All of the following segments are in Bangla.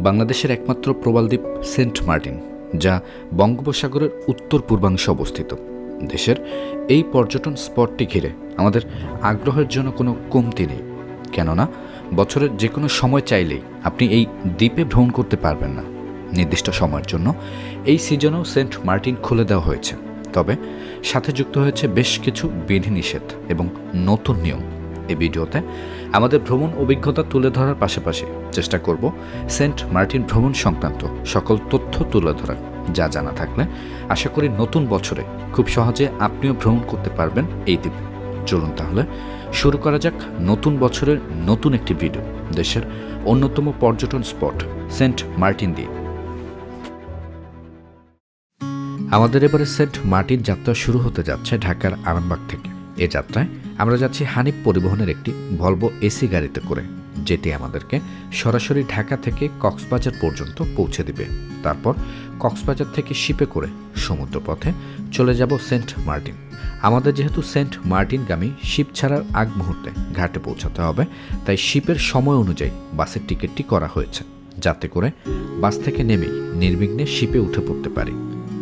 বাংলাদেশের একমাত্র প্রবালদ্বীপ সেন্ট মার্টিন, যা বঙ্গোপসাগরের উত্তর পূর্বাংশে অবস্থিত। দেশের এই পর্যটন স্পটটি ঘিরে আমাদের আগ্রহের জন্য কোনো কমতি নেই। কেননা, বছরের যে কোনো সময় চাইলেই আপনি এই দ্বীপে ভ্রমণ করতে পারবেন না। নির্দিষ্ট সময়ের জন্য এই সিজনেও সেন্ট মার্টিন খুলে দেওয়া হয়েছে। তবে সাথে যুক্ত হয়েছে বেশ কিছু বিধিনিষেধ এবং নতুন নিয়ম। এই ভিডিওতে আমাদের ভ্রমণ অভিজ্ঞতা তুলে ধরার পাশাপাশি চেষ্টা করব সেন্ট মার্টিন ভ্রমণ সংক্রান্ত সকল তথ্য তুলে ধরার। যা জানা থাকলে আশা করি নতুন বছরে খুব সহজে আপনিও ভ্রমণ করতে পারবেন এই দ্বীপে। চলুন তাহলে শুরু করা যাক নতুন বছরের নতুন একটি ভিডিও, দেশের অন্যতম পর্যটন স্পট, সেন্ট মার্টিন দ্বীপ। আমাদের এবারে সেন্ট মার্টিন যাত্রা শুরু হতে যাচ্ছে ঢাকার আরামবাগ থেকে। এ যাত্রায় আমরা যাচ্ছি হানিফ পরিবহনের একটি ভলভো এসি গাড়িতে করে, যেটি আমাদেরকে সরাসরি ঢাকা থেকে কক্সবাজার পর্যন্ত পৌঁছে দিবে। তারপর কক্সবাজার থেকে শিপে করে সমুদ্রপথে চলে যাব সেন্ট মার্টিন। আমাদের যেহেতু সেন্ট মার্টিনগামী, শিপ ছাড়ার আগ মুহূর্তে ঘাটে পৌঁছাতে হবে, তাই শিপের সময় অনুযায়ী বাসের টিকিটটি করা হয়েছে, যাতে করে বাস থেকে নেমেই নির্বিঘ্নে শিপে উঠে পড়তে পারি।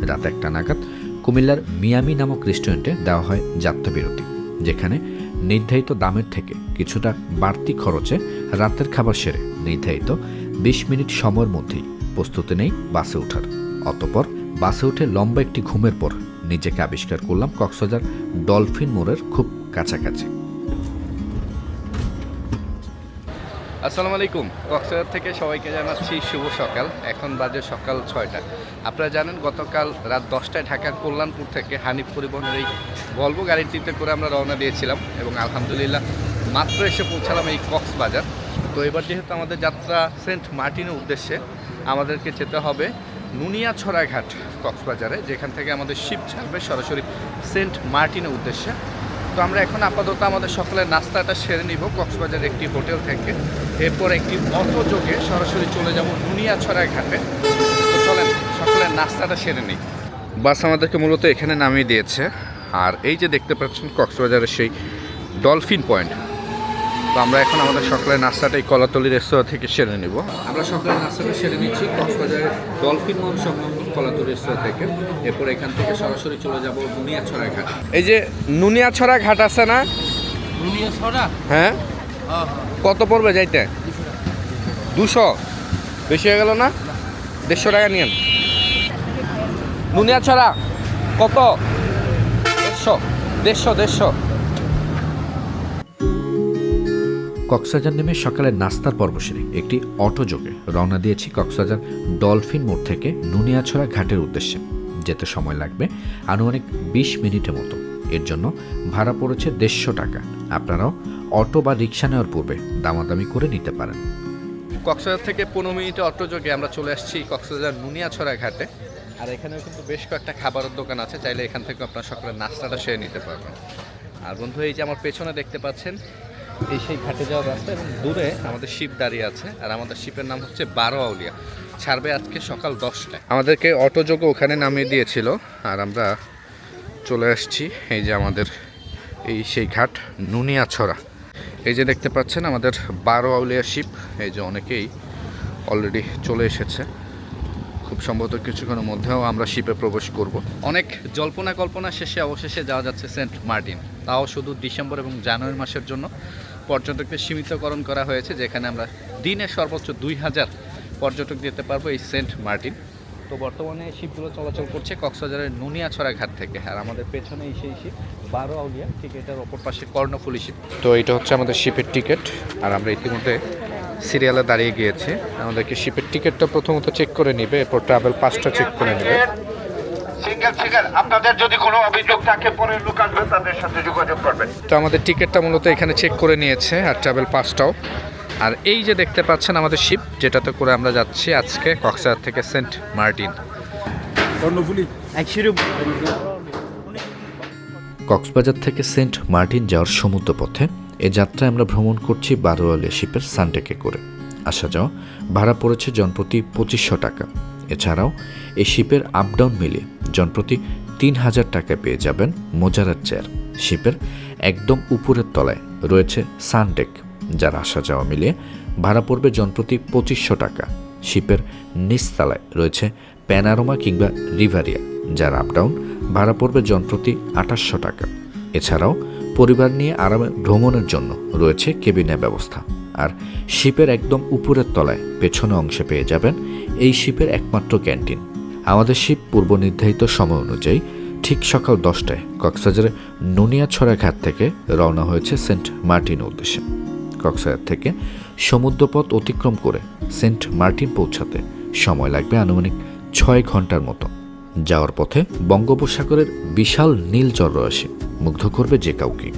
রাত একটা নাগাদ কুমিল্লার মিয়ামি নামক রেস্টুরেন্টে দেওয়া হয় যাত্রা বিরতি যেখানে নির্ধারিত দামের থেকে কিছুটা বাড়তি খরচে রাতের খাবার সেরে নির্ধারিত বিশ মিনিট সময়ের মধ্যেই প্রস্তুতি নেই বাসে ওঠার। অতপর বাসে উঠে লম্বা একটি ঘুমের পর নিজেকে আবিষ্কার করলাম কক্সবাজার ডলফিন মোড়ের খুব কাছাকাছি। আসসালামু আলাইকুম। কক্সবাজার থেকে সবাইকে জানাচ্ছি শুভ সকাল। এখন বাজে সকাল ছয়টা। আপনারা জানেন, গতকাল রাত দশটায় ঢাকার কল্যাণপুর থেকে হানিফ পরিবহনের এই ভলভো গাড়িটিতে করে আমরা রওনা দিয়েছিলাম এবং আলহামদুলিল্লাহ মাত্র এসে পৌঁছালাম এই কক্সবাজার। তো এবার যেহেতু আমাদের যাত্রা সেন্ট মার্টিনের উদ্দেশ্যে আমাদেরকে যেতে হবে নুনিয়াছড়া ঘাট কক্সবাজারে, যেখান থেকে আমাদের শিপ ছাড়বে সরাসরি সেন্ট মার্টিনের উদ্দেশ্যে। তো আমরা এখন আপাতত আমাদের সকালের নাস্তাটা সেরে নিব। কক্সবাজার একটি হোটেল থেকে। এরপর একটি অটো যোগে সরাসরি চলে যাব নুনিয়াছড়া ঘাটে। তো চলেন, সকালের নাস্তাটা সেরে নিই। বাস আমাদেরকে মূলত এখানে নামিয়ে দিয়েছে। আর এই যে দেখতে পাচ্ছেন কক্সবাজারের সেই ডলফিন পয়েন্ট। তো আমরা এখন আমাদের সকালের নাস্তাটা এই কলাতলি রেস্তোরাঁ থেকে সেরে নিব। আমরা সকালের নাস্তাটা সেরে নিচ্ছি কক্সবাজারের ডলফিন মন সংলগ্ন কলাতলি রেস্তোরাঁ থেকে। এরপর এখান থেকে সরাসরি চলে যাব নুনিয়াছড়া ঘাট। এই যে নুনিয়াছড়া ঘাট আছে না? দুনিয়া ছড়া হ্যাঁ হ্যাঁ। কত পড়বে যাইতে? দুশো? বেশি হয়ে গেল না? দেড়শো টাকা নিয়েন। নুনিয়াছড়া কত? দেড়শো দেড়শো দেড়শো। কক্সবাজার নেমে সকালের নাস্তার পর্ব সেরে একটি অটো যোগে রওনা দিয়েছি কক্সবাজার ডলফিন মোড় থেকে নুনিয়াছড়া ঘাটের উদ্দেশ্যে। যেতে সময় লাগবে আনুমানিক বিশ মিনিটের মতো। এর জন্য ভাড়া পড়েছে দেড়শো টাকা। আপনারাও অটো বা রিক্সা নেওয়ার পূর্বে দামাদামি করে নিতে পারেন। কক্সবাজার থেকে পনেরো মিনিটে অটো যোগে আমরা চলে আসছি কক্সবাজার নুনিয়াছড়া ঘাটে। আর এখানেও কিন্তু বেশ কয়েকটা খাবারের দোকান আছে। চাইলে এখান থেকে আপনার সকালের নাস্তাটা সেরে নিতে পারবেন। আর বন্ধু, এই যে আমার পেছনে দেখতে পাচ্ছেন এই সেই ঘাটে যাওয়ার রাস্তা এবং দূরে আমাদের শিপ দাঁড়িয়ে আছে আর আমাদের শিপের নাম হচ্ছে বারো আউলিয়া। ছাড়বে আজকে সকাল দশটায়। আমাদেরকে অটো যোগে ওখানে নামিয়ে দিয়েছিল আর আমরা চলে আসছি এই যে আমাদের এই সেই ঘাট নুনিয়াছড়া। এই যে দেখতে পাচ্ছেন আমাদের বারো আউলিয়া শিপ এই যে অনেকেই অলরেডি চলে এসেছে। খুব সম্ভবত কিছুক্ষণের মধ্যেও আমরা শিপে প্রবেশ করব। অনেক জল্পনা কল্পনা শেষে অবশেষে যাওয়া যাচ্ছে সেন্ট মার্টিন। তাও শুধু ডিসেম্বর এবং জানুয়ারি মাসের জন্য। পর্যটকদের সীমিতকরণ করা হয়েছে, যেখানে আমরা দিনে সর্বোচ্চ দুই হাজার পর্যটক যেতে পারব এই সেন্ট মার্টিন। তো বর্তমানে শিপগুলো চলাচল করছে কক্সবাজারের নুনিয়াছড়া ঘাট থেকে। আর আমাদের পেছনে এই সেই শিপ বারো আউলিয়া ঠিক এটার অপর পাশে কর্ণফুলি শিপ। তো এটা হচ্ছে আমাদের শিপের টিকিট। আর আমরা ইতিমধ্যে সিরিয়ালে দাঁড়িয়ে গিয়েছি। আমাদেরকে শিপের টিকিটটা প্রথমত চেক করে নেবে, এরপর ট্রাভেল পাসটা চেক করে নেবে। সিঙ্গেল সিঙ্গেল আপনাদের যদি কোনো অভিযোগ থাকে পরে লোক আসবে তাদের সাথে যোগাযোগ করবেন। তো আমাদের টিকিটটা মূলত এখানে চেক করে নিয়েছে আর ট্রাভেল পাসটাও আর এই যে দেখতে পাচ্ছেন আমাদের শিপ যেটাতে করে আমরা যাচ্ছি আজকে কক্সবাজার থেকে সেন্ট মার্টিন। কক্সবাজার থেকে সেন্ট মার্টিন যাওয়ার সমুদ্রপথে এ যাত্রায় আমরা ভ্রমণ করছি বারোয়ালিয়া শিপের সানটেকে করে। আসা যাওয়া ভাড়া পড়েছে জনপ্রতি পঁচিশশো টাকা। এছাড়াও এই শিপের আপ ডাউন মিলিয়ে জনপ্রতি তিন হাজার টাকায় পেয়ে যাবেন মোজারার চেয়ার। শিপের একদম উপরের তলায় রয়েছে সানডেক যার আসা যাওয়া মিলিয়ে ভাড়া পড়বে জনপ্রতি পঁচিশশো টাকা। শিপের নিচতলায় রয়েছে প্যানারোমা কিংবা রিভারিয়া, যার আপডাউন ভাড়া পড়বে জনপ্রতি আঠাশশো টাকা। এছাড়াও, পরিবার নিয়ে আরামে ভ্রমণের জন্য রয়েছে কেবিনের ব্যবস্থা। আর শিপের একদম উপরের তলায়, পেছনে অংশে পেয়ে যাবেন এই শিপের একমাত্র ক্যান্টিন। আমাদের শিপ পূর্ব নির্ধারিত সময় অনুযায়ী ঠিক সকাল দশটায় কক্সবাজারের নুনিয়াছড়া ঘাট থেকে রওনা হয়েছে সেন্ট মার্টিন উদ্দেশ্যে। কক্সবাজার থেকে সমুদ্রপথ অতিক্রম করে সেন্ট মার্টিন পৌঁছাতে সময় লাগবে আনুমানিক ছয় ঘণ্টার মতো। যাওয়ার পথে বঙ্গোপসাগরের বিশাল নীল জলরাশি মুগ্ধ করবে যে কাউকে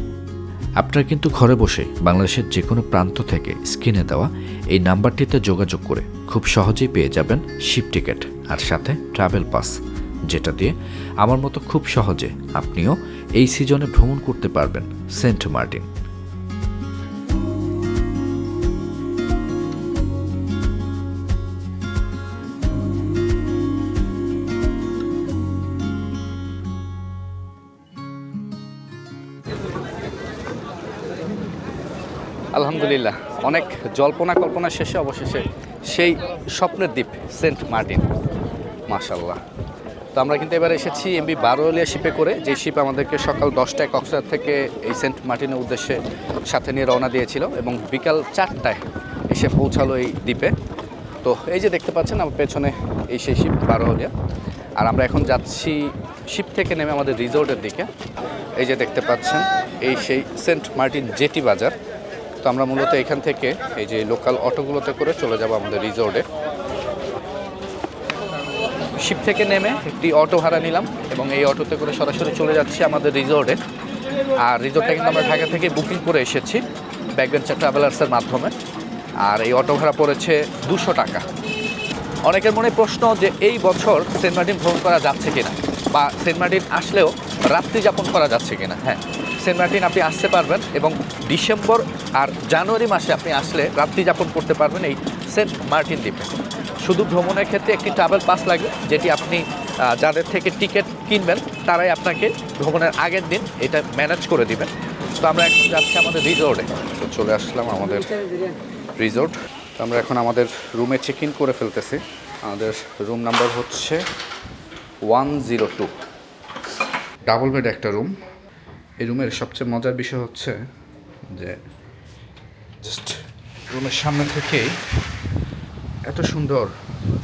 আপনারা কিন্তু ঘরে বসে বাংলাদেশের যে কোনো প্রান্ত থেকে স্ক্রিনে দেওয়া এই নাম্বারটিতে যোগাযোগ করে খুব সহজেই পেয়ে যাবেন শিপ টিকিট আর সাথে ট্রাভেল পাস, যেটা দিয়ে আমার মতো খুব সহজে আপনিও এই সিজনে ভ্রমণ করতে পারবেন সেন্ট মার্টিন। আলহামদুলিল্লাহ। অনেক জল্পনা কল্পনা শেষে, অবশেষে সেই স্বপ্নের দ্বীপ, সেন্ট মার্টিন। মাশাল্লাহ তো আমরা কিন্তু এবার এসেছি এমবি বারোলিয়া শিপে করে। যে শিপ আমাদেরকে সকাল দশটায় কক্সবাজার থেকে এই সেন্ট মার্টিনের উদ্দেশ্যে সাথে নিয়ে রওনা দিয়েছিল এবং বিকাল চারটায় এসে পৌঁছালো এই দ্বীপে। তো এই যে দেখতে পাচ্ছেন, আমার পেছনে এই সেই শিপ বারোলিয়া আর আমরা এখন যাচ্ছি শিপ থেকে নেমে আমাদের রিসোর্টের দিকে। এই যে দেখতে পাচ্ছেন, এই সেই সেন্ট মার্টিন জেটি বাজার। আমরা মূলত এখান থেকে এই যে লোকাল অটোগুলোতে করে চলে যাব আমাদের রিসোর্টে শিপ থেকে নেমে একটি অটো ভাড়া নিলাম এবং এই অটোতে করে সরাসরি চলে যাচ্ছি আমাদের রিসোর্টে আর রিসোর্টটা কিন্তু আমরা ঢাকা থেকে বুকিং করে এসেছি ব্যাকবেঞ্চার ট্রাভেলার্সের মাধ্যমে। আর এই অটো ভাড়া পড়েছে দুশো টাকা। অনেকের মনে প্রশ্ন যে এই বছর সেন্ট মার্টিন ভ্রমণ করা যাচ্ছে কিনা? বা সেন্ট মার্টিন আসলেও রাত্রি যাপন করা যাচ্ছে কিনা? হ্যাঁ। সেন্ট মার্টিন আপনি আসতে পারবেন এবং ডিসেম্বর আর জানুয়ারি মাসে আপনি আসলে রাত্রি যাপন করতে পারবেন এই সেন্ট মার্টিন দ্বীপে। শুধু ভ্রমণের ক্ষেত্রে একটি ট্রাভেল পাস লাগবে যেটি আপনি যাদের থেকে টিকিট কিনবেন তারাই আপনাকে ভ্রমণের আগের দিন এটা ম্যানেজ করে দিবেন। তো আমরা এখন যাচ্ছি আমাদের রিসোর্টে তো চলে আসলাম আমাদের রিসোর্ট তো আমরা এখন আমাদের রুমে চেক ইন করে ফেলতেছি। আমাদের রুম নাম্বার হচ্ছে one zero two double bed একটা রুম এই রুমের সবচেয়ে মজার বিষয় হচ্ছে যে জাস্ট রুমের সামনে থেকেই এত সুন্দর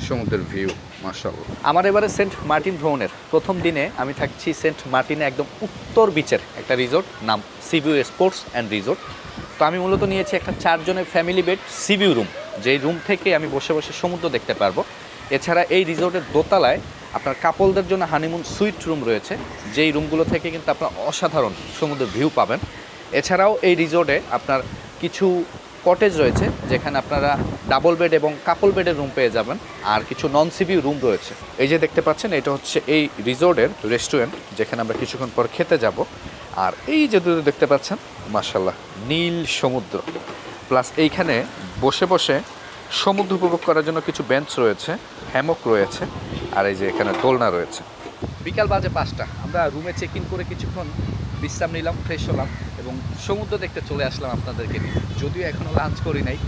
সমুদ্রের ভিউ মার্শাল আমার এবারে সেন্ট মার্টিন ভ্রমণের প্রথম দিনে আমি থাকছি সেন্ট মার্টিনে একদম উত্তর বিচের একটা রিসোর্ট নাম সিভিউ স্পোর্টস অ্যান্ড রিসোর্ট তো আমি মূলত নিয়েছি একটা চারজনের family bed sea view room যেই রুম থেকে আমি বসে বসে সমুদ্র দেখতে পারব। এছাড়া এই রিসোর্টের দোতলায় আপনার কাপলদের জন্য হানিমুন সুইট রুম রয়েছে, যেই রুমগুলো থেকে কিন্তু আপনার অসাধারণ সমুদ্রের ভিউ পাবেন। এছাড়াও এই রিসোর্টে আপনার কিছু কটেজ রয়েছে, যেখানে আপনারা ডাবল বেড এবং কাপল বেডের রুম পেয়ে যাবেন, আর কিছু নন সিভিউ রুম রয়েছে। এই যে দেখতে পাচ্ছেন, এটা হচ্ছে এই রিসোর্টের রেস্টুরেন্ট, যেখানে আমরা কিছুক্ষণ পর খেতে যাব। আর এই যে দূরে দেখতে পাচ্ছেন মার্শাল্লাহ নীল সমুদ্র। প্লাস এইখানে বসে বসে সমুদ্র উপভোগ করার জন্য কিছু বেঞ্চ রয়েছে হ্যামক রয়েছে, আর এই যে এখানে দোলনা রয়েছে। বিকাল বাজে পাঁচটা, আমরা রুমে চেক ইন করে কিছুক্ষণ বিশ্রাম নিলাম ফ্রেশ হলাম এবং সমুদ্র দেখতে চলে আসলাম আপনাদেরকে যদিও এখনও লাঞ্চ করি নাই,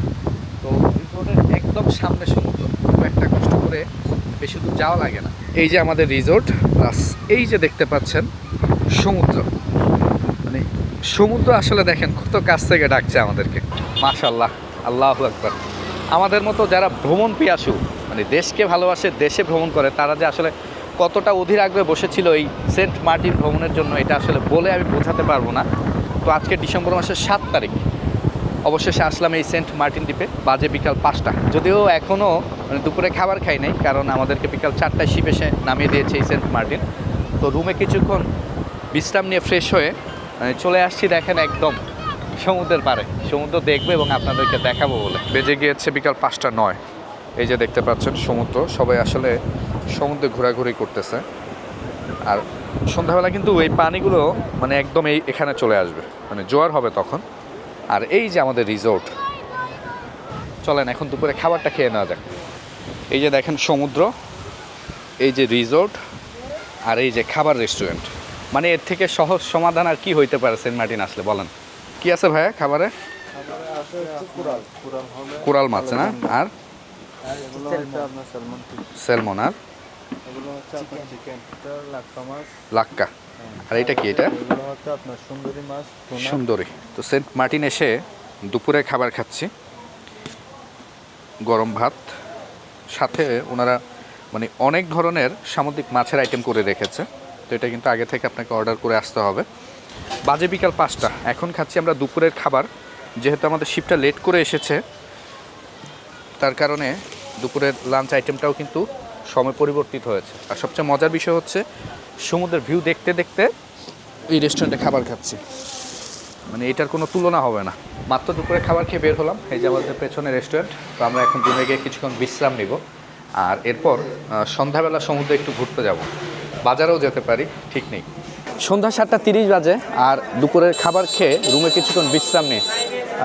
তো রিসোর্টের একদম সামনে সমুদ্র, খুব একটা কষ্ট করে বেশি দূর যাওয়া লাগে না। এই যে আমাদের রিসোর্ট প্লাস এই যে দেখতে পাচ্ছেন, সমুদ্র। মানে সমুদ্র আসলে দেখেন কত কাছ থেকে ডাকছে আমাদেরকে। মাশাল্লাহ আল্লাহ আকবার। আমাদের মতো যারা ভ্রমণ পিয়াসু মানে দেশকে ভালোবাসে, দেশে ভ্রমণ করে, তারা যে আসলে কতটা অধীর আগ্রহে বসেছিল এই সেন্ট মার্টিন ভ্রমণের জন্য, এটা আসলে বলে আমি বোঝাতে পারব না। তো আজকে ডিসেম্বর মাসের সাত তারিখ, অবশেষে আসলাম এই সেন্ট মার্টিন দ্বীপে, বাজে বিকাল পাঁচটা। যদিও এখনও মানে দুপুরে খাবার খাই নাই, কারণ আমাদেরকে বিকাল চারটায় শিপ এসে নামিয়ে দিয়েছে এই সেন্ট মার্টিন। তো রুমে কিছুক্ষণ বিশ্রাম নিয়ে ফ্রেশ হয়ে মানে চলে আসছি দেখেন একদম সমুদ্রের পাড়ে। সমুদ্র দেখবে এবং আপনাদেরকে দেখাবো বলে। বেজে গিয়েছে বিকাল পাঁচটা নয়। এই যে দেখতে পাচ্ছেন সমুদ্র, সবাই আসলে সমুদ্রে ঘোরাঘুরি করতেছে। আর সন্ধ্যাবেলা কিন্তু এই পানিগুলো মানে একদম এই এখানে চলে আসবে। মানে জোয়ার হবে তখন। আর এই যে আমাদের রিসোর্ট। চলেন, এখন দুপুরে খাবারটা খেয়ে নেওয়া যাক। এই যে দেখেন সমুদ্র, এই যে রিসোর্ট, আর এই যে খাবার রেস্টুরেন্ট। মানে এর থেকে সহজ সমাধান আর কি হইতে পারে সেন্ট মার্টিন আসলে, বলেন। কি আছে ভাইয়া খাবারে? কোরাল মাছ, না? আর? স্যালমন আর? লাক্কা। আর এটা কি এটা? সুন্দরী। তো সেন্ট মার্টিন এসে দুপুরে খাবার খাচ্ছি। গরম ভাত। সাথে ওনারা মানে অনেক ধরনের সামুদ্রিক মাছের আইটেম করে রেখেছে। তো এটা কিন্তু আগে থেকে আপনাকে অর্ডার করে আসতে হবে। বাজে বিকাল পাঁচটা। এখন খাচ্ছি আমরা দুপুরের খাবার। যেহেতু আমাদের শিপটা লেট করে এসেছে, তার কারণে দুপুরের লাঞ্চ আইটেমটাও কিন্তু সময় পরিবর্তিত হয়েছে। আর সবচেয়ে মজার বিষয় হচ্ছে, সমুদ্রের ভিউ দেখতে দেখতে এই রেস্টুরেন্টে খাবার খাচ্ছি। মানে এটার কোনো তুলনা হবে না। মাত্র দুপুরে খাবার খেয়ে বের হলাম। এই যে আমাদের পেছনে রেস্টুরেন্ট তো আমরা এখন রুমে গিয়ে কিছুক্ষণ বিশ্রাম নিব। আর এরপর সন্ধ্যাবেলা সমুদ্রে একটু ঘুরতে যাব। বাজারেও যেতে পারি, ঠিক নেই। সন্ধ্যা সাতটা তিরিশ বাজে আর দুপুরের খাবার খেয়ে রুমে কিছুক্ষণ বিশ্রাম নিয়ে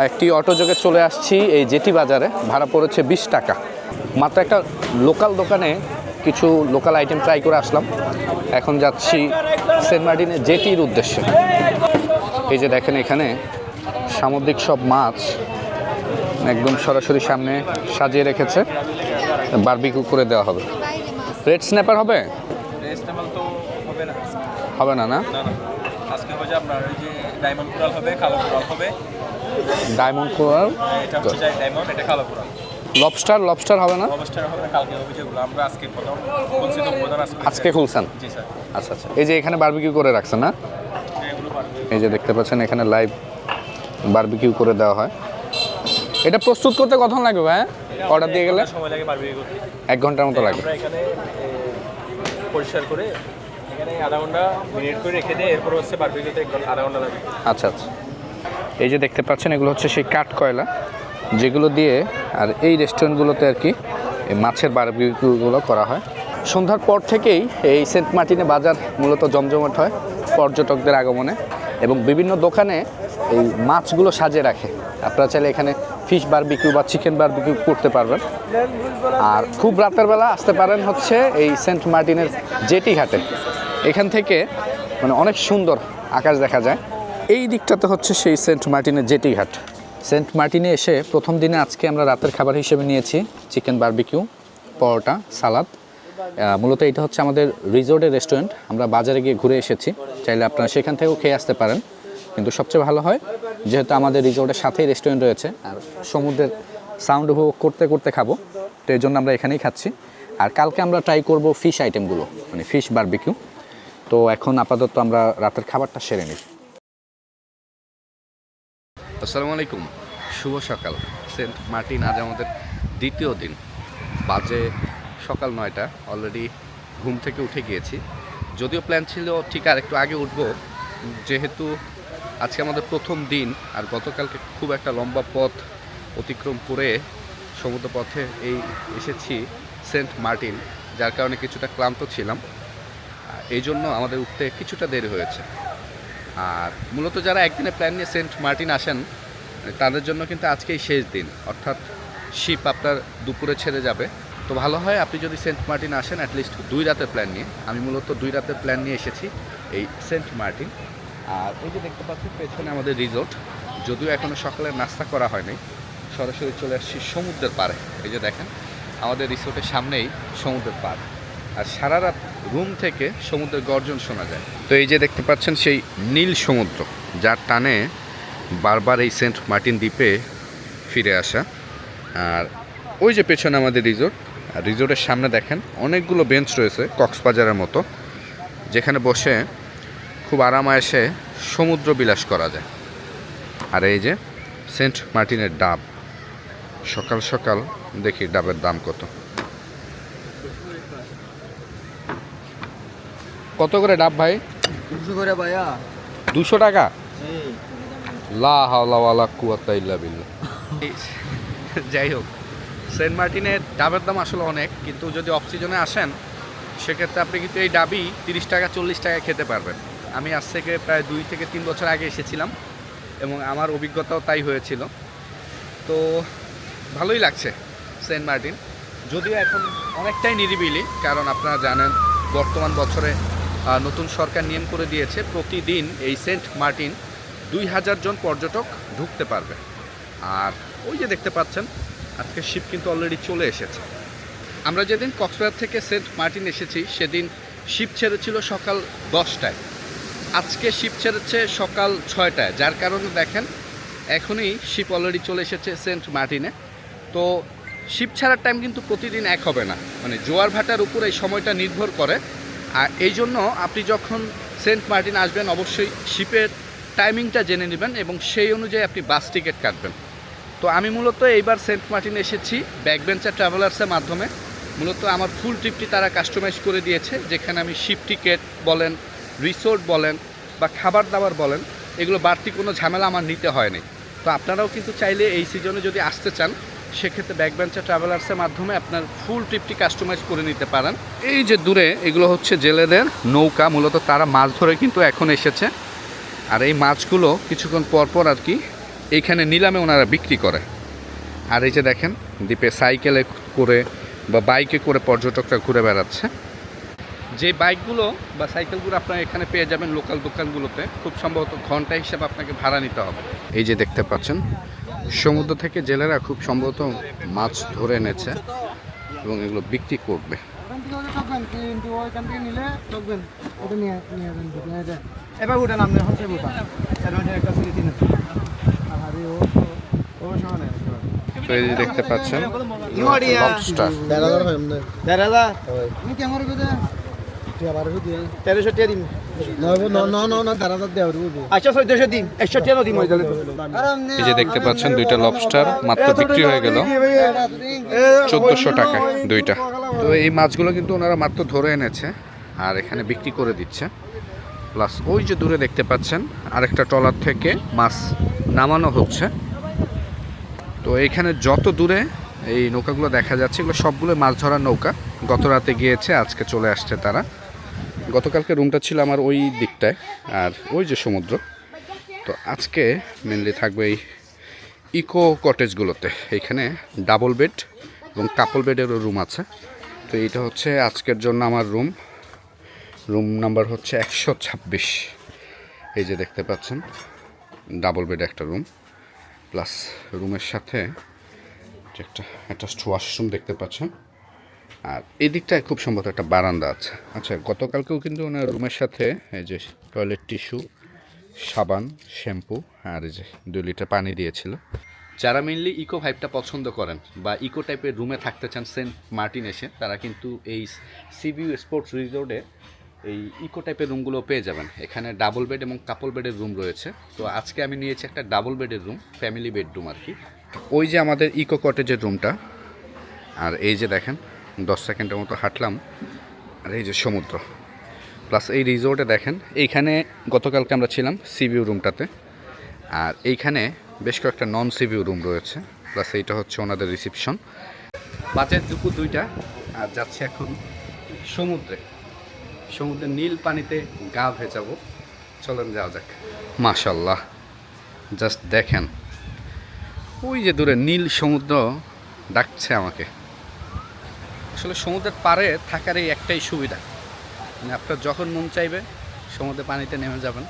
একটি অটো যোগে চলে আসছি এই জেটি বাজারে। ভাড়া পড়েছে বিশ টাকা। মাত্র একটা লোকাল দোকানে কিছু লোকাল আইটেম ট্রাই করে আসলাম। এখন যাচ্ছি সেন্ট মার্টিনের জেটির উদ্দেশ্যে। এই যে দেখেন এখানে সামুদ্রিক সব মাছ একদম সরাসরি সামনে সাজিয়ে রেখেছে। বারবিকিউ করে দেওয়া হবে। রেড স্ন্যাপার হবে? হবে না না? আজকে হচ্ছে আপনার ওই যে ডায়মন্ড কোরাল হবে কালো কোরাল হবে। ডায়মন্ড কোরাল এটা হচ্ছে ডায়মন্ড এটা কালো কোরাল লবস্টার লবস্টার হবে না? অবস্টার হবে না কালকে হবে যেগুলো। আমরা আজকে প্রথম বলছি তো প্রধান আজকে আজকে খুলছেন? জি স্যার। আচ্ছা আচ্ছা। এই যে এখানে বারবিকিউ করে রাখছেন না? পারবে এই যে দেখতে পাচ্ছেন এখানে লাইভ বারবিকিউ করে দেওয়া হয়। এটা প্রস্তুত করতে কতক্ষণ লাগবে ভাই? অর্ডার দিয়ে গেলে? সময় লাগে পারবে করতে। এক ঘণ্টার মতো লাগবে। আমরা এখানে পরিষ্কার করে আচ্ছা আচ্ছা। এই যে দেখতে পাচ্ছেন, এগুলো হচ্ছে সেই কাঠ কয়লা, যেগুলো দিয়ে আর এই রেস্টুরেন্টগুলোতে আর কি মাছের বারবিকিউগুলো করা হয়। সন্ধ্যার পর থেকেই এই সেন্ট মার্টিনে বাজার মূলত জমজমাট হয় পর্যটকদের আগমনে এবং বিভিন্ন দোকানে এই মাছগুলো সাজিয়ে রাখে। আপনারা চাইলে এখানে ফিশ বারবিকিউ বা চিকেন বারবিকিউ করতে পারবেন। আর খুব রাতের বেলা আসতে পারেন হচ্ছে এই সেন্ট মার্টিনের জেটি ঘাটে। এখান থেকে মানে অনেক সুন্দর আকাশ দেখা যায়। এই দিকটাতে হচ্ছে সেই সেন্ট মার্টিনের জেটি ঘাট। সেন্ট মার্টিনে এসে প্রথম দিনে আজকে আমরা রাতের খাবার হিসেবে নিয়েছি, চিকেন বারবিকিউ, পরোটা, সালাদ। মূলত এটা হচ্ছে আমাদের রিজোর্টের রেস্টুরেন্ট। আমরা বাজারে গিয়ে ঘুরে এসেছি। চাইলে আপনারা সেখান থেকেও খেয়ে আসতে পারেন। কিন্তু সবচেয়ে ভালো হয়, যেহেতু আমাদের রিজোর্টের সাথেই রেস্টুরেন্ট রয়েছে, আর সমুদ্রের সাউন্ড উপভোগ করতে করতে খাব, তো এই জন্য আমরা এখানেই খাচ্ছি। আর কালকে আমরা ট্রাই করব ফিশ আইটেমগুলো মানে ফিশ বারবিকিউ তো এখন আপাতত আমরা রাতের খাবারটা সেরে নিই। আসসালামু আলাইকুম। শুভ সকাল। সেন্ট মার্টিন আজ আমাদের দ্বিতীয় দিন। বাজে সকাল নয়টা। অলরেডি ঘুম থেকে উঠে গিয়েছি। যদিও প্ল্যান ছিল, ঠিক আর একটু আগে উঠবো। যেহেতু আজকে আমাদের প্রথম দিন, আর গতকালকে খুব একটা লম্বা পথ অতিক্রম করে সমুদ্র পথে এই এসেছি সেন্ট মার্টিন, যার কারণে কিছুটা ক্লান্ত ছিলাম। এই জন্য আমাদের উঠতে কিছুটা দেরি হয়েছে। আর মূলত যারা একদিনে প্ল্যান নিয়ে সেন্ট মার্টিন আসেন তাদের জন্য কিন্তু আজকেই শেষ দিন। অর্থাৎ শিপ আপনার দুপুরে ছেড়ে যাবে। তো ভালো হয় আপনি যদি সেন্ট মার্টিন আসেন অ্যাটলিস্ট দুই রাতের প্ল্যান নিয়ে। আমি মূলত দুই রাতের প্ল্যান নিয়ে এসেছি এই সেন্ট মার্টিন। আর এই যে দেখতে পাচ্ছি পেছনে আমাদের রিসোর্ট। যদিও এখনও সকালের নাস্তা করা হয়নি, সরাসরি চলে আসছি সমুদ্রের পাড়ে। এই যে দেখেন, আমাদের রিসোর্টের সামনেই সমুদ্রের পাড়। আর সারা রাত রুম থেকে সমুদ্রের গর্জন শোনা যায়। তো এই যে দেখতে পাচ্ছেন সেই নীল সমুদ্র, যার টানে বারবার এই সেন্ট মার্টিন দ্বীপে ফিরে আসা। আর ওই যে পেছনে আমাদের রিজোর্ট আর রিসোর্টের সামনে দেখেন অনেকগুলো বেঞ্চ রয়েছে কক্সবাজারের মতো, যেখানে বসে খুব আরামায়েসে সমুদ্র বিলাস করা যায়। আর এই যে সেন্ট মার্টিনের ডাব, সকাল সকাল দেখি ডাবের দাম কত। কত করে ডাব ভাই? দুশো করে ভাইয়া। দুশো টাকা? লা হাওলা ওয়ালা কুয়াত্তা ইল্লা বিল্লাহ। যাই হোক সেন্ট মার্টিনের ডাবের দাম আসলে অনেক কিন্তু যদি অফ সিজনে আসেন সেক্ষেত্রে আপনি কিন্তু এই ডাবই তিরিশ টাকা চল্লিশ টাকা খেতে পারবেন। আমি আজ থেকে প্রায় দুই থেকে তিন বছর আগে এসেছিলাম এবং আমার অভিজ্ঞতাও তাই হয়েছিল। তো ভালোই লাগছে সেন্ট মার্টিন। যদিও এখন অনেকটাই নিরিবিলি কারণ আপনারা জানেন বর্তমান বছরে নতুন সরকার নিয়ম করে দিয়েছে, প্রতিদিন এই সেন্ট মার্টিন দুই হাজার জন পর্যটক ঢুকতে পারবে। আর ওই যে দেখতে পাচ্ছেন, আজকে শিপ কিন্তু অলরেডি চলে এসেছে। আমরা যেদিন কক্সবাজার থেকে সেন্ট মার্টিন এসেছি, সেদিন শিপ ছেড়েছিল সকাল দশটায়। আজকে শিপ ছেড়েছে সকাল ছয়টায়। যার কারণে দেখেন, এখনই শিপ অলরেডি চলে এসেছে সেন্ট মার্টিনে। তো শিপ ছাড়ার টাইম কিন্তু প্রতিদিন এক হবে না। মানে জোয়ার ভাটার উপর এই সময়টা নির্ভর করে। আর এই জন্য আপনি যখন সেন্ট মার্টিন আসবেন, অবশ্যই শিপের টাইমিংটা জেনে নেবেন এবং সেই অনুযায়ী আপনি বাস টিকিট কাটবেন। তো আমি মূলত এইবার সেন্ট মার্টিন এসেছি ব্যাকবেঞ্চার ট্রাভেলার্সের মাধ্যমে। মূলত আমার ফুল ট্রিপটি তারা কাস্টমাইজ করে দিয়েছে, যেখানে আমি শিপ টিকিট বলেন, রিসোর্ট বলেন বা খাবার দাবার বলেন, এগুলো বাড়তি কোনো ঝামেলা আমার নিতে হয়নি। তো আপনারাও কিন্তু চাইলে এই সিজনে যদি আসতে চান সেক্ষেত্রে ব্যাকবেঞ্চার ট্রাভেলার্সের মাধ্যমে আপনার ফুল ট্রিপটি কাস্টমাইজ করে নিতে পারেন। এই যে দূরে, এগুলো হচ্ছে জেলেদের নৌকা, মূলত তারা মাছ ধরে কিন্তু এখন এসেছে। আর এই মাছগুলো কিছুক্ষণ পর পর আর কি এইখানে নিলামে ওনারা বিক্রি করে। আর এই যে দেখেন, দ্বীপে সাইকেলে করে বা বাইকে করে পর্যটকরা ঘুরে বেড়াচ্ছে। যে বাইকগুলো বা সাইকেলগুলো আপনারা এখানে পেয়ে যাবেন লোকাল দোকানগুলোতে, খুব সম্ভবত ঘণ্টা হিসাবে আপনাকে ভাড়া নিতে হবে। এই যে দেখতে পাচ্ছেন সমুদ্র থেকে জেলেরা খুব সম্ভবত মাছ ধরে এনেছে এবং এগুলো বিক্রি করবে। তো এই যে দেখতে পাচ্ছেন তেরোশো টিয়া আচ্ছা এই যে দেখতে পাচ্ছেন দুইটা লবস্টার মাত্র বিক্রি হয়ে গেল। চোদ্দোশো টাকায় দুইটা। তো এই মাছগুলো কিন্তু ওনারা মাত্র ধরে এনেছে আর এখানে বিক্রি করে দিচ্ছে। প্লাস ওই যে দূরে দেখতে পাচ্ছেন আরেকটা ট্রলার থেকে মাছ নামানো হচ্ছে। তো এখানে যত দূরে এই নৌকাগুলো দেখা যাচ্ছে এগুলো সবগুলো মাছ ধরার নৌকা। গত রাতে গিয়েছে আজকে চলে আসছে তারা। গতকালকে রুমটা ছিল আমার ওই দিকটায় আর ওই যে সমুদ্র। তো আজকে মেনলি থাকবে এই ইকো কটেজগুলোতে এইখানে ডাবল বেড এবং কাপল বেডেরও রুম আছে। তো এইটা হচ্ছে আজকের জন্য আমার রুম রুম নাম্বার হচ্ছে একশো ছাব্বিশ। এই যে দেখতে পাচ্ছেন ডাবল বেড একটা রুম প্লাস রুমের সাথে একটা অ্যাটাচড ওয়াশরুম দেখতে পাচ্ছেন। আর এই দিকটায় খুব সম্ভবত একটা বারান্দা আছে। আচ্ছা গতকালকেও কিন্তু ওনার রুমের সাথে এই যে টয়লেট টিস্যু সাবান, শ্যাম্পু আর এই যে দুই লিটার পানি দিয়েছিল। যারা মেনলি ইকো ভাইবটা পছন্দ করেন বা ইকো টাইপের রুমে থাকতে চান সেন্ট মার্টিন এসে, তারা কিন্তু এই সিবিউ স্পোর্টস রিসোর্টে এই ইকো টাইপের রুমগুলো পেয়ে যাবেন। এখানে ডাবল বেড এবং কাপল বেডের রুম রয়েছে। তো আজকে আমি নিয়েছি একটা ডাবল বেডের রুম ফ্যামিলি বেডরুম আর কি। ওই যে আমাদের ইকো কটেজের রুমটা আর এই যে দেখেন দশ সেকেন্ডের মতো হাঁটলাম, আর এই যে সমুদ্র। প্লাস এই রিসোর্টে দেখেন, এইখানে গতকালকে আমরা ছিলাম সিবিউ রুমটাতে আর এইখানে বেশ কয়েকটা নন সিবিউ রুম রয়েছে। প্লাস এইটা হচ্ছে ওনাদের রিসিপশন বাজেট দুপুর দুইটা, আর যাচ্ছে এখন সমুদ্রে। সমুদ্রের নীল পানিতে গা ভেজাবো। চলেন যাওয়া যাক। মাশাল্লাহ জাস্ট দেখেন। ওই যে দূরে নীল সমুদ্র ডাকছে আমাকে। আসলে সমুদ্রের পাড়ে থাকার এই একটাই সুবিধা। মানে আপনার যখন মন চাইবে, সমুদ্রে পানিতে নেমে যাবেন।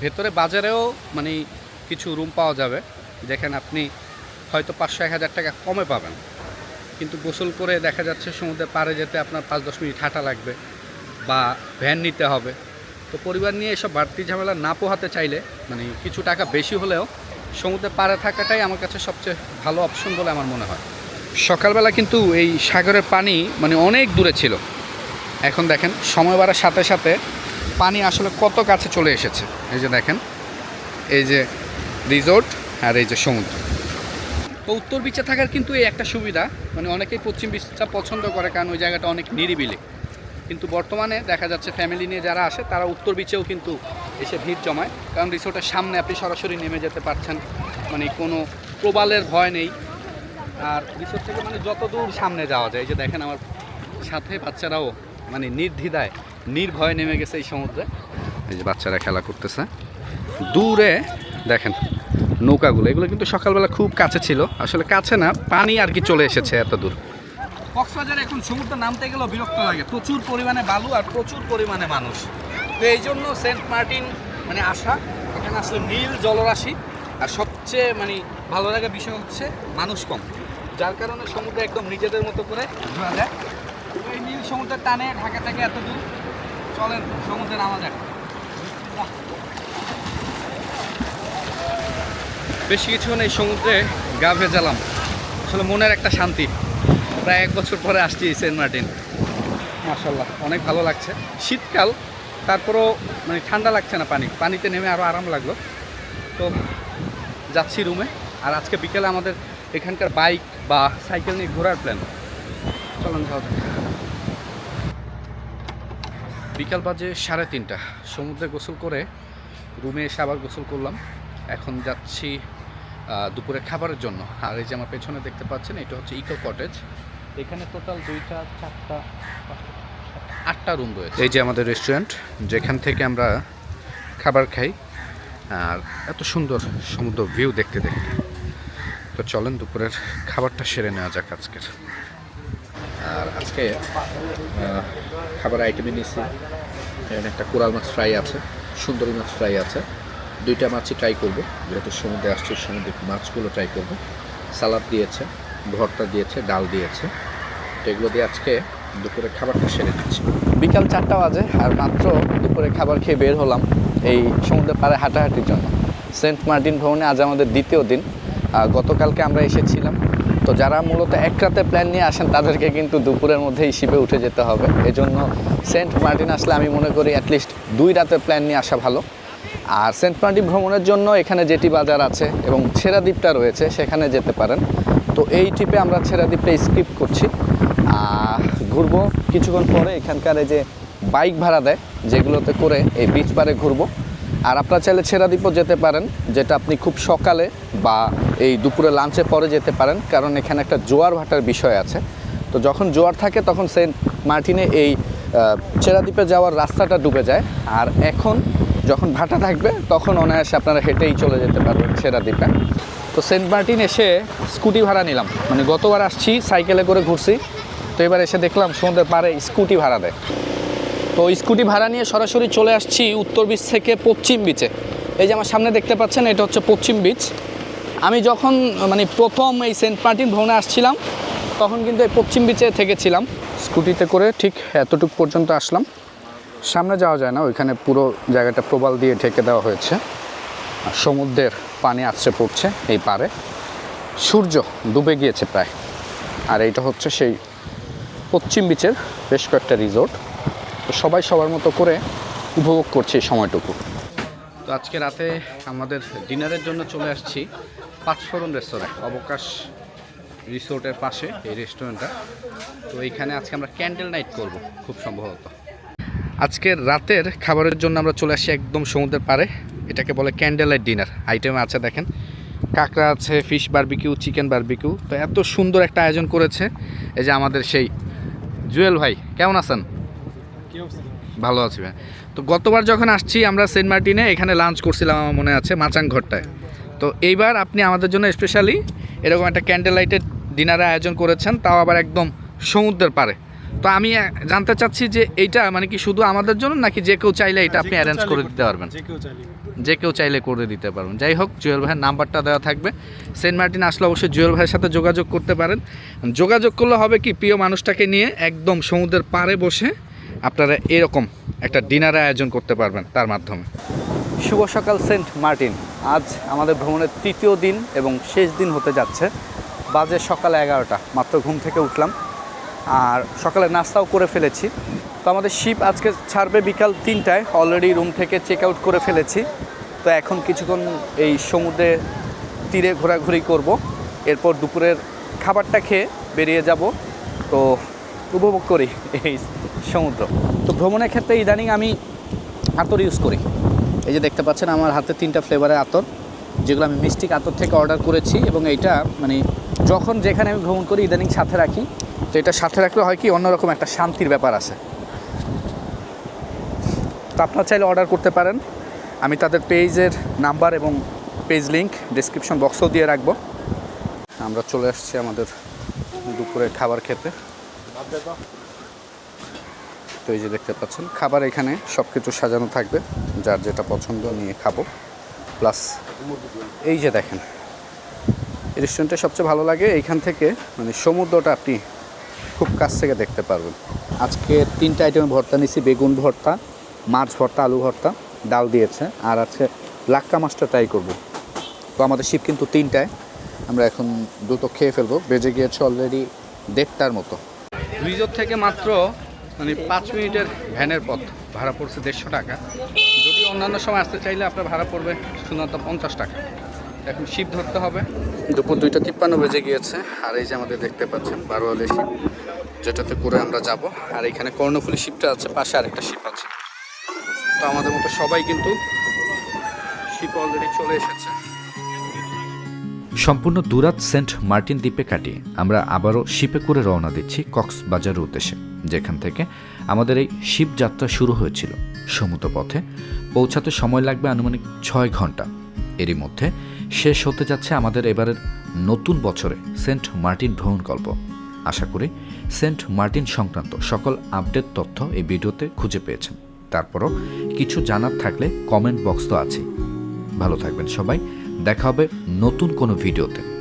ভেতরে বাজারেও মানে কিছু রুম পাওয়া যাবে। যেখানে আপনি হয়তো পাঁচশো, এক হাজার টাকা কমে পাবেন। কিন্তু গোসল করে দেখা যাচ্ছে সমুদ্রের পাড়ে যেতে আপনার পাঁচ, দশ মিনিট হাঁটা লাগবে বা ভ্যান নিতে হবে। তো পরিবার নিয়ে এসব বাড়তি ঝামেলা না পোহাতে চাইলে মানে কিছু টাকা বেশি হলেও সমুদ্রের পাড়ে থাকাটাই আমার কাছে সবচেয়ে ভালো অপশন বলে আমার মনে হয়। সকালবেলা কিন্তু এই সাগরের পানি মানে অনেক দূরে ছিল। এখন দেখেন, সময় বাড়ার সাথে সাথে পানি আসলে কত কাছে চলে এসেছে। এই যে দেখেন, এই যে রিসোর্ট আর এই যে সমুদ্র। তো উত্তর বিচে থাকার কিন্তু এই একটা সুবিধা মানে অনেকেই পশ্চিম বিচটা পছন্দ করে কারণ ওই জায়গাটা অনেক নিরিবিলি। কিন্তু বর্তমানে দেখা যাচ্ছে ফ্যামিলি নিয়ে যারা আসে, তারা উত্তর বিচেও কিন্তু এসে ভিড় জমায়। কারণ রিসোর্টের সামনে আপনি সরাসরি নেমে যেতে পারছেন মানে কোনো প্রবালের ভয় নেই। আর রিসোর্ট থেকে মানে যত দূর সামনে যাওয়া যায়, এই যে দেখেন আমার সাথে বাচ্চারাও মানে নির্দ্বিধায়, নির্ভয়ে নেমে গেছে এই সমুদ্রে। এই যে বাচ্চারা খেলা করতেছে। দূরে দেখেন নৌকাগুলো, এগুলো কিন্তু সকালবেলা খুব কাছে ছিল। আসলে কাছে না, পানি আর কি চলে এসেছে এত দূর। কক্সবাজারে এখন সমুদ্র নামতে গেলেও বিরক্ত লাগে। প্রচুর পরিমাণে বালু আর প্রচুর পরিমাণে মানুষ। তো এই জন্য সেন্ট মার্টিন মানে আসা, এখানে আসলে নীল জলরাশি। আর সবচেয়ে মানে ভালো লাগার বিষয় হচ্ছে মানুষ কম। যার কারণে সমুদ্র একদম নিজেদের মতো করে ঘোরা যায় এই নীল সমুদ্রের টানে, ঢাকা থেকে এত দূর, চলেন সমুদ্রে নামা যাক। বেশি কিছুক্ষণ এই সমুদ্রে, গা ভেজালাম। আসলে মনের একটা শান্তি। প্রায় এক বছর পরে আসছি সেন্ট মার্টিন। মাশাল্লাহ অনেক ভালো লাগছে। শীতকাল, তারপরও মানে ঠান্ডা লাগছে না পানি। পানিতে নেমে আরও আরাম লাগল। তো যাচ্ছি রুমে। আর আজকে বিকেলে আমাদের এখানকার বাইক বা সাইকেল নিয়ে ঘোরার প্ল্যান চলুন। বিকাল বাজে সাড়ে তিনটা। সমুদ্রে গোসল করে রুমে এসে আবার গোসল করলাম। এখন যাচ্ছি দুপুরে খাবারের জন্য। আর এই যে আমার পেছনে দেখতে পাচ্ছেন, এটা হচ্ছে ইকো কটেজ। এখানে টোটাল দুইটা, চারটা, আটটা রুম রয়েছে। এই যে আমাদের রেস্টুরেন্ট, যেখান থেকে আমরা খাবার খাই। আর এত সুন্দর সমুদ্র ভিউ দেখতে দেখতে। তো চলেন দুপুরের খাবারটা সেরে নেওয়া যাক আজকের। আর আজকে খাবার আইটেমে নিয়েছি। এখানে একটা কোরাল মাছ ফ্রাই আছে, সুন্দরী মাছ ফ্রাই আছে। দুইটা মাছই ট্রাই করব, যেহেতু সমুদ্রে আসছে সমুদ্রের মাছগুলো ট্রাই করব। সালাদ দিয়েছে, ভর্তা দিয়েছে, ডাল দিয়েছে। তো এগুলো দিয়ে আজকে দুপুরে খাবারটা সেরে নিচ্ছি। বিকাল চারটা বাজে, আর মাত্র দুপুরে খাবার খেয়ে বের হলাম এই সমুদ্রের পাড়ে হাঁটাহাঁটির জন্য। সেন্ট মার্টিন ভ্রমণে আজ আমাদের দ্বিতীয় দিন। গতকালকে আমরা এসেছিলাম। তো যারা মূলত এক রাতে প্ল্যান নিয়ে আসেন, তাদেরকে কিন্তু দুপুরের মধ্যেই শিপে উঠে যেতে হবে। এজন্য সেন্ট মার্টিন আসলে আমি মনে করি অ্যাটলিস্ট দুই রাতের প্ল্যান নিয়ে আসা ভালো। আর সেন্ট মার্টিন ভ্রমণের জন্য এখানে জেটি বাজার আছে এবং ছেড়া দ্বীপটা রয়েছে, সেখানে যেতে পারেন। তো এই ট্রিপে আমরা ছেড়া দ্বীপটা স্কিপ করছি। ঘুরবো কিছুক্ষণ পরে এখানকার এই যে বাইক ভাড়া দেয়, যেগুলোতে করে এই বিচ পারে ঘুরবো। আর আপনারা চাইলে ছেড়া দ্বীপও যেতে পারেন যেটা আপনি খুব সকালে বা এই দুপুরে লাঞ্চে পরে যেতে পারেন কারণ এখানে একটা জোয়ার ভাটার বিষয় আছে। তো যখন জোয়ার থাকে তখন সেন্ট মার্টিনে এই আহ, দ্বীপে যাওয়ার রাস্তাটা ডুবে যায়। আর এখন যখন ভাটা থাকবে তখন অনায়াসে আপনারা হেঁটেই চলে যেতে পারবেন ছেড়া দ্বীপে। তো সেন্ট মার্টিন এসে স্কুটি ভাড়া নিলাম। মানে গতবার আসছি সাইকেলে করে ঘুরছি। তো এবার এসে দেখলাম সমুদ্রের পাড়ে স্কুটি ভাড়া দেয়। তো স্কুটি ভাড়া নিয়ে সরাসরি চলে আসছি উত্তর বিচ থেকে পশ্চিম বিচে এই যে আমার সামনে দেখতে পাচ্ছেন, এটা হচ্ছে পশ্চিম বিচ আমি যখন মানে প্রথম এই সেন্ট মার্টিন ভ্রমণে আসছিলাম, তখন কিন্তু এই পশ্চিম বিচে থেকেছিলাম। স্কুটিতে করে ঠিক এতটুকু পর্যন্ত আসলাম। সামনে যাওয়া যায় না, ওইখানে পুরো জায়গাটা প্রবাল দিয়ে ঢেকে দেওয়া হয়েছে। সমুদ্রের পানি আছড়ে পড়ছে এই পারে। সূর্য ডুবে গিয়েছে প্রায়। আর এইটা হচ্ছে সেই পশ্চিম বিচের বেশ কয়েকটা রিসোর্ট তো সবাই সবার মতো করে উপভোগ করছে এই সময়টুকু। তো আজকে রাতে আমাদের ডিনারের জন্য চলে আসছি পাঁচফোরন রেস্তোরাঁ অবকাশ রিসোর্টের পাশে এই রেস্টুরেন্টটা। তো এইখানে আজকে আমরা ক্যান্ডেল নাইট করব খুব সম্ভবত। আজকের রাতের খাবারের জন্য আমরা চলে আসি একদম সমুদ্রের পাড়ে, এটাকে বলে ক্যান্ডেল লাইট ডিনার। আইটেম আছে দেখেন, কাঁকড়া আছে ফিশ বারবিকিউ চিকেন বারবিকিউ তো এত সুন্দর একটা আয়োজন করেছে এই যে আমাদের সেই জুয়েল ভাই, কেমন আছেন? ভালো আছি ভাই। তো গতবার যখন আসছি আমরা সেন্ট মার্টিনে এখানে লাঞ্চ করছিলাম আমার মনে আছে মাচাং ঘরটায়। তো এইবার আপনি আমাদের জন্য স্পেশালি এরকম একটা ক্যান্ডেল লাইটের ডিনারের আয়োজন করেছেন তাও আবার একদম সমুদ্রের পারে তো আমি জানতে চাচ্ছি যে এইটা মানে কি শুধু আমাদের জন্য নাকি যে কেউ চাইলে এটা আপনি অ্যারেঞ্জ করে দিতে পারবেন। যে কেউ চাইলে করে দিতে পারবেন। যাই হোক জুয়েল ভাইয়ের নাম্বারটা দেওয়া থাকবে। সেন্ট মার্টিন আসলে অবশ্যই জুয়েল ভাইয়ের সাথে যোগাযোগ করতে পারেন। যোগাযোগ করলে হবে কি প্রিয় মানুষটাকে নিয়ে একদম সমুদ্রের পাড়ে বসে আপনারা এরকম একটা ডিনার আয়োজন করতে পারবেন তার মাধ্যমে। শুভ সকাল, সেন্ট মার্টিন। আজ আমাদের ভ্রমণের তৃতীয় দিন এবং শেষ দিন হতে যাচ্ছে। বাজে সকাল এগারোটা, মাত্র ঘুম থেকে উঠলাম। আর সকালে নাস্তাও করে ফেলেছি। তো আমাদের শিপ আজকে ছাড়বে বিকাল তিনটায়। অলরেডি রুম থেকে চেক আউট করে ফেলেছি। তো এখন কিছুক্ষণ এই সমুদ্রে তীরে ঘোরাঘুরি করব। এরপর দুপুরের খাবারটা খেয়ে বেরিয়ে যাব। উপভোগ করি এই সমুদ্র। তো ভ্রমণের ক্ষেত্রে ইদানিং আমি আতর ইউজ করি। এই যে দেখতে পাচ্ছেন আমার হাতে তিনটা ফ্লেভারের আতর, যেগুলো আমি মিস্টিক আতর থেকে অর্ডার করেছি এবং এইটা মানে যখন যেখানে আমি ভ্রমণ করি ইদানিং সাথে রাখি, তো এটা সাথে রাখলে হয় কি অন্যরকম একটা শান্তির ব্যাপার আছে। তো আপনারা চাইলে অর্ডার করতে পারেন। আমি তাদের পেজের নাম্বার এবং পেজ লিঙ্ক ডিসক্রিপশন বক্সও দিয়ে রাখব। আমরা চলে আসছি আমাদের দুপুরে খাবার খেতে। তো এই যে দেখতে পাচ্ছেন, খাবার এখানে সব কিছু সাজানো থাকবে, যার যেটা পছন্দ নিয়ে খাব। প্লাস এই যে দেখেন, এই রেস্টুরেন্টে সবচেয়ে ভালো লাগে এইখান থেকে মানে সমুদ্রটা আপনি খুব কাছ থেকে দেখতে পারবেন। আজকে তিনটা আইটেমে ভর্তা নিছি বেগুন ভর্তা, মাছ ভর্তা, আলু ভর্তা, ডাল দিয়েছে, আর আজকে লাক্কা মাছটা ট্রাই করব। তো আমাদের শিপ কিন্তু তিনটায়, আমরা এখন দুটো খেয়ে ফেলব, বেজে গিয়েছে অলরেডি দেড়টার মতো। রিজোর থেকে মাত্র মানে পাঁচ মিনিটের ভ্যানের পথ, ভাড়া পড়ছে দেড়শো টাকা। যদি অন্যান্য সময় আসতে চাইলে আপনার ভাড়া পড়বে শুধুমাত্র পঞ্চাশ টাকা। এখন শিপ ধরতে হবে। দুপুর দুইটা তিপ্পান্ন বেজে গিয়েছে। আর এই যে আমাদের দেখতে পাচ্ছেন, বারোয়ালে শিপ যেটাতে করে আমরা যাব। আর এখানে কর্ণফুলি শিপটা আছে, পাশে আরেকটা শিপ আছে। তো আমাদের মতো সবাই কিন্তু শিপ অলরেডি চলে এসেছে। সম্পূর্ণ দুরাত সেন্ট মার্টিন দ্বীপে কাটিয়ে আমরা আবারও শিপে করে রওনা দিচ্ছি কক্সবাজারের উদ্দেশ্যে, যেখান থেকে আমাদের এই শিপ যাত্রা শুরু হয়েছিল। সমুদ্র পথে পৌঁছাতে সময় লাগবে আনুমানিক ছয় ঘণ্টা। এরই মধ্যে শেষ হতে যাচ্ছে আমাদের এবারের নতুন বছরে সেন্ট মার্টিন ভ্রমণ গল্প আশা করি সেন্ট মার্টিন সংক্রান্ত সকল আপডেট তথ্য এই ভিডিওতে খুঁজে পেয়েছেন। তারপরও কিছু জানার থাকলে কমেন্ট বক্স তো আছেই। ভালো থাকবেন সবাই। দেখা হবে নতুন কোনো ভিডিওতে।